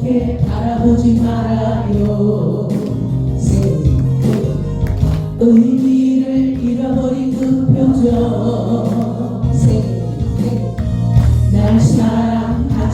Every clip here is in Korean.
그렇게 바라보지 말아요. 의미를 잃어버린 그 표정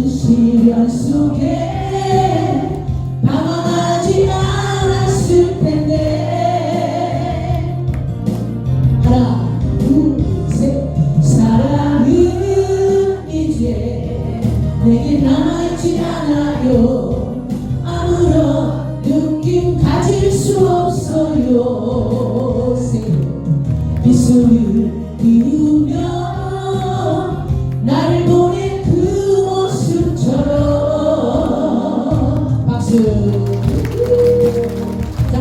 시련 속에 방황하지 않았을 텐데. 사랑은 이제 내게 남아있지 않아요. 아무런 느낌 가질 수 없어요. 띄우며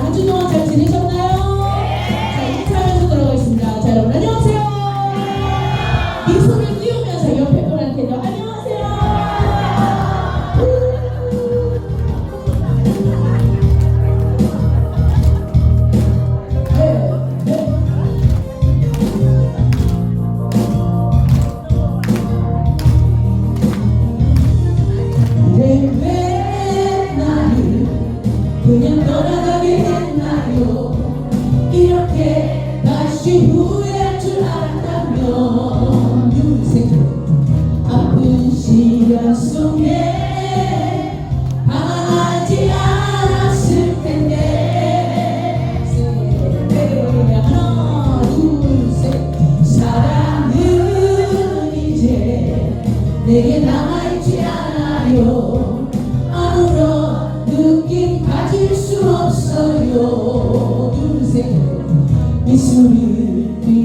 한 주 동안 잘 지내셨나요? 자, 인사하면서 들어가겠습니다. 자, 여러분 안녕하세요. 그냥 떠나가게 했나요? 이렇게 다시 후회할 줄 알았다면 둘셋 아픈 시련 속에 방황하지 않았을 텐데. 하나 둘셋 사랑은 이제 내게 남아있지 않아요 미소를